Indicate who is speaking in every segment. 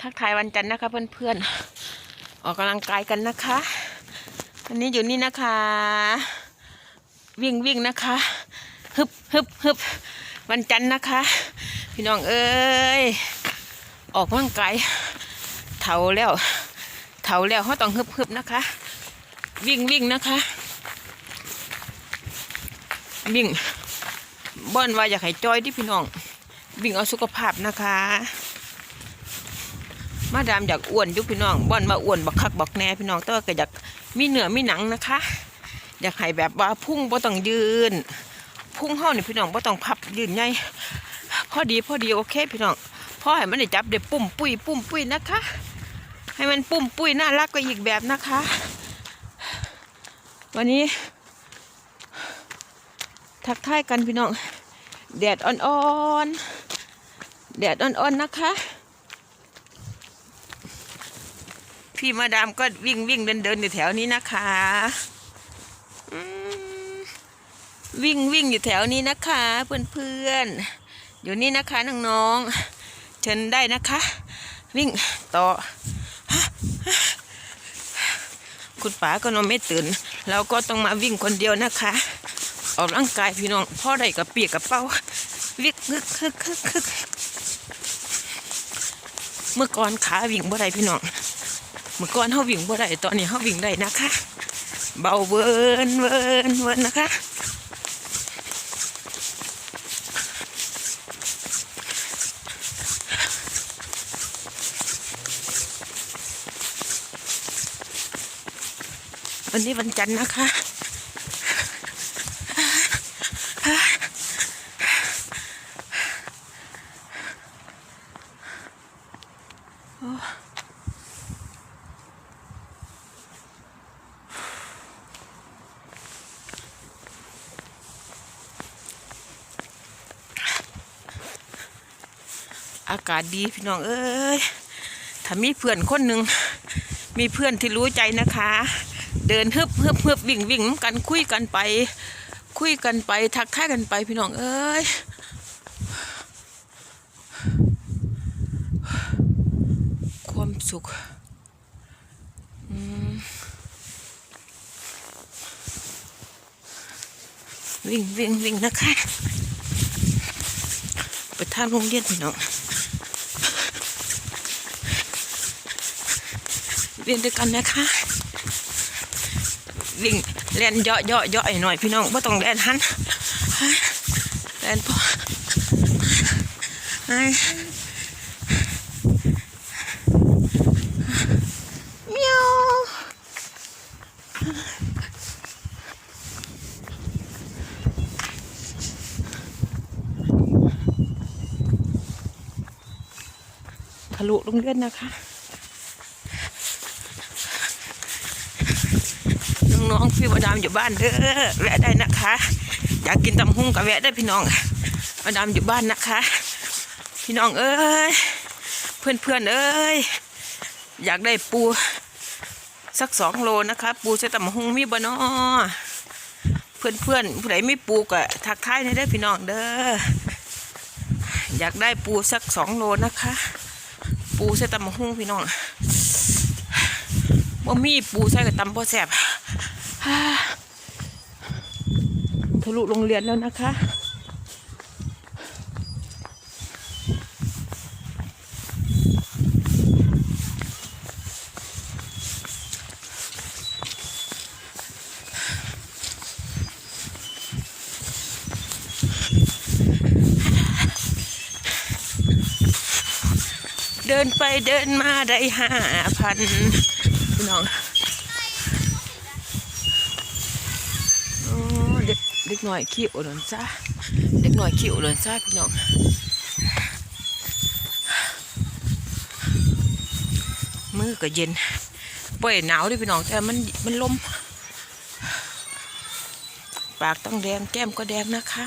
Speaker 1: ทักทายวันจันทร์นะคะเพื่อนๆ ออกกำลังกายกันนะคะวันนี้อยู่นี่นะคะ วิ่งวิ่งนะคะฮึบฮึบฮึบวันจันทร์นะคะ พี่น้องเอ้ยออกกำลังกายเถาแล้วเถาแล้วเขาต้องฮึบฮึบนะคะ วิ่งวิ่งนะคะ วิ่งบ่อนว่าอยากให้จอยที่พี่น้อง วิ่งเอาสุขภาพนะคะ มาดามอยากอ้วนยุพี่น้องบ่อนมาอ้วนบักคักบักแน่พี่น้องแต่ว่าก็อยากมีเนื้อมีหนังนะคะ อยากให้แบบว่าพุ่งบ่ต้องยืน พุ่งเฮานี่พี่น้องบ่ต้องพับยืนใหญ่พอดีพอดีโอเคพี่น้องพ่อให้มันได้จับได้ปุ่มปุ้ยปุ่มปุ้ยนะคะ ให้มันปุ่มปุ้ยน่ารักก็อีกแบบนะคะ วันนี้ ทักทายกันพี่น้องแดดอ่อนๆแดดอ่อนๆนะคะ พี่มาดามก็วิ่งวิ่งเดินเดินอยู่แถวนี้นะคะวิ่งวิ่งอยู่แถวนี้นะคะ เพื่อนเพื่อนๆอยู่นี่นะคะน้องๆเชิญได้นะคะ วิ่งต่อคุณป๋าก็นอนไม่ตื่น เราก็ต้องมาวิ่งคนเดียวนะคะออกร่างกายพี่น้องพ่อได้กับเปียกกับเป้าวิ่งคึกคึกคึกคึกเมื่อก่อนขาวิ่งบ่ได้พี่น้อง มื่อก่อนเขาวิ่งบ่ได้ตอนนี้เขาวิ่งได้นะคะ เบาเวินเวินเวินนะคะ วันนี้วันจันทร์นะคะ อากาศดีพี่น้องเอ้ยถ้ามีเพื่อนคนหนึ่งมีเพื่อนที่รู้ใจนะคะ เดินฮึบฮึบฮึบวิ่งวิ่งกันคุยกันไป คุยกันไปทักทายกันไปพี่น้องเอ้ยความสุขวิ่งวิ่งวิ่งนะคะ ไปท่าโรงเรียนพี่น้อง เรียนด้วยกันนะคะวิ่งเล่นเยาะเยาะเยาะหน่อยพี่น้องไม่ต้องแล่นหันแล่นพอไอ้เมียวทะลุโรงเรียนนะคะ น้องๆพี่มาดามอยู่บ้านเด้อแวะได้นะคะ อยากกินตำหุ้งกับแวะได้พี่น้องมาดามอยู่บ้านนะคะ พี่น้องเอ้ยเพื่อนๆเอ้ยอยากได้ปูสักสองโลนะคะ ปูใส่ตำหุ้งมีบ่นอเพื่อนๆผู้ใดไม่ปูก็ทักทายได้พี่น้องเด้ออยากได้ปูสักสองโลนะคะ ปูใส่ตำหุ้งพี่น้องบ่มีปูใส่กับตำบ่แซ่บ ทะลุโรงเรียนแล้วนะคะ เดินไปเดินมาได้ห้าพันพี่น้อง โอ้ เด็กหน่อยขี้อุดนซ่าเด็กหน่อยขี้อุดนซ่าพี่น้องมือก็เย็นป่วยหนาวด้วยพี่น้องแต่มันมันลม ปากต้องแดงแก้มก็แดงนะคะ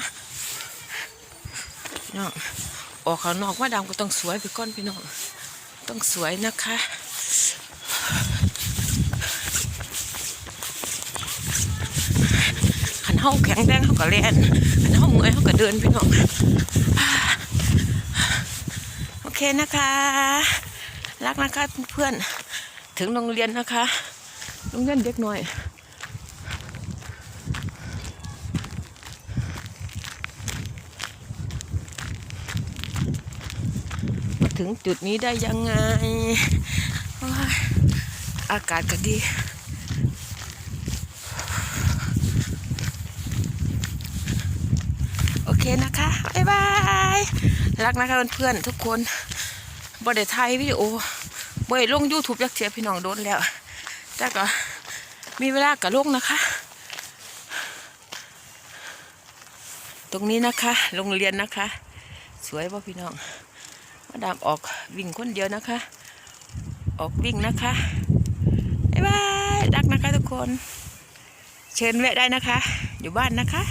Speaker 1: น้องออกข้างนอกว่าดำก็ต้องสวยไปก้อนพี่น้อง ต้องสวยนะคะ ขัน เฮาแข็งแรงเฮาก็เล่นขันเฮาเมื่อยเฮาก็เดินพี่น้องเฮาเคนะคะ รักนะคะเพื่อนถึงโรงเรียนนะคะโรงเรียนเด็กหน่อยมาถึงจุดนี้ได้ยังไง อากาศก็ดี โอ เคนะคะบ๊ายบายรักนะคะเพื่อนๆทุกคนบ่ได้ถ่ายวิดีโอบ่ได้ลง YouTube ยักเสียพี่น้องโดนแล้วแต่ก็มีเวลากับลงนะคะ ตรงนี้นะคะโรงเรียนนะคะ สวยป่ะพี่น้องมาดามออกวิ่งคนเดียวนะคะ ออกวิ่งนะคะบ๊ายบายรักนะคะทุกคน เชิญแวะได้นะคะ อยู่บ้านนะคะ